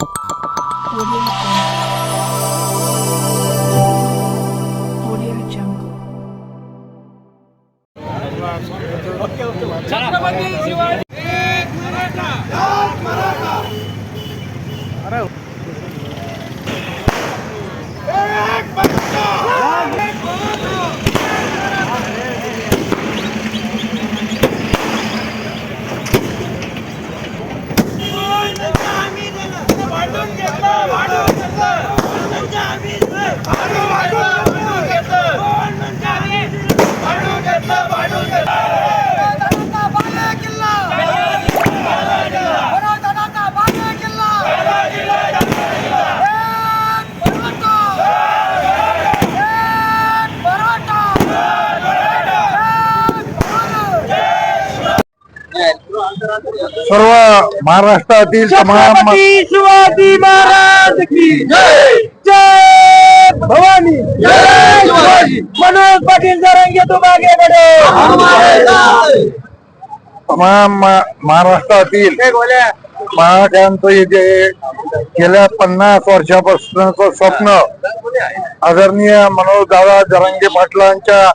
Audio सर्व महाराष्ट्रातील तमाम शिवाजी महाराज की जय! जय भवानी! जय शिवाजी! मनोज पाटील जरांगे तुम आगे बढ़ो तमाम महाराष्ट्रातील हे जे गेल्या पन्नास वर्षापासूनच स्वप्न आदरणीय मनोज दादा जरांगे पाटलांच्या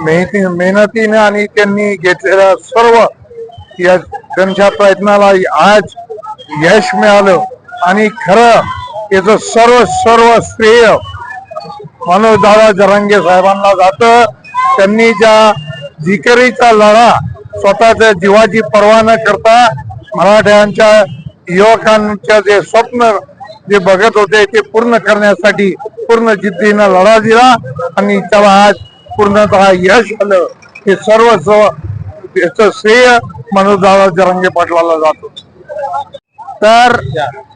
मेहनती मेहनतीने आणि त्यांनी घेतलेल्या सर्व या त्यांच्या प्रयत्नाला आज यश मिळालं. आणि खरं याचं सर्व सर्व श्रेय मनोजदादा जरांगे साहेबांना जात. त्यांनी ज्या जिकरीचा लढा स्वतःच्या जीवाची पर्वा न करता मराठ्यांच्या युवकांच्या जे स्वप्न जे बघत होते ते पूर्ण करण्यासाठी पूर्ण जिद्दीनं लढा दिला. आणि त्याला आज पूर्णतः यश आलं. हे सर्व सर्व याचं श्रेय मनोज दादा जरांगे पाटलाला जातो. तर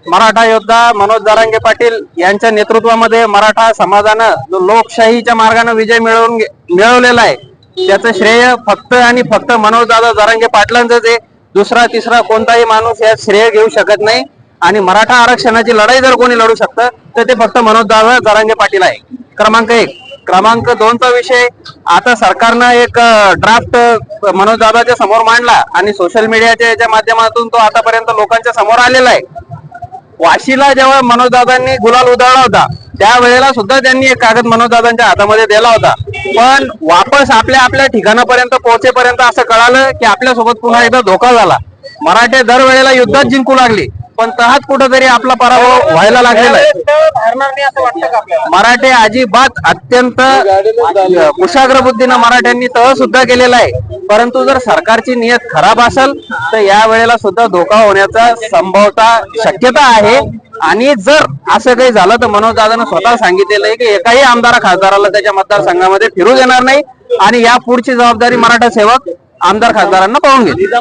मराठा योद्धा मनोज दारांगे पाटील यांच्या नेतृत्वामध्ये मराठा समाजानं जो लोकशाहीच्या मार्गाने विजय मिळवून मिळवलेला आहे त्याचं श्रेय फक्त आणि फक्त मनोज दादा जरांगे पाटलांचं आहे. दुसरा तिसरा कोणताही माणूस यात श्रेय घेऊ शकत नाही आणि मराठा आरक्षणाची लढाई जर कोणी लढू शकतं तर ते फक्त मनोज दादा जरांगे पाटील आहे. क्रमांक एक. क्रमांक दोनचा विषय. आता सरकारनं एक ड्राफ्ट मनोजदादाच्या समोर मांडला आणि सोशल मीडियाच्या याच्या माध्यमातून तो आतापर्यंत लोकांच्या समोर आलेला आहे. वाशीला जेव्हा मनोजदादांनी गुलाल उधळला होता त्यावेळेला सुद्धा त्यांनी एक कागद मनोजदादांच्या हातामध्ये दिला होता. पण वापस आपल्या आपल्या ठिकाणापर्यंत पोहोचेपर्यंत असं कळालं की आपल्यासोबत पुन्हा एकदा धोका झाला. मराठे दरवेळेला युद्धात जिंकू लागली. पण तहात कुठंतरी आपला पराभव व्हायला लागलेला आहे. मराठे अजिबात अत्यंत कुशाग्र बुद्धीनं मराठ्यांनी तह सुद्धा केलेला आहे. परंतु जर सरकारची नियत खराब असेल तर या वेळेला सुद्धा धोका होण्याचा संभवता शक्यता आहे. आणि जर असं काही झालं तर मनोज दादानं स्वतः सांगितलेलं आहे की एकाही आमदार खासदाराला त्याच्या मतदारसंघामध्ये फिरू देणार नाही. आणि या पुढची जबाबदारी मराठा सेवक आमदार खासदारांना पाहून घेईल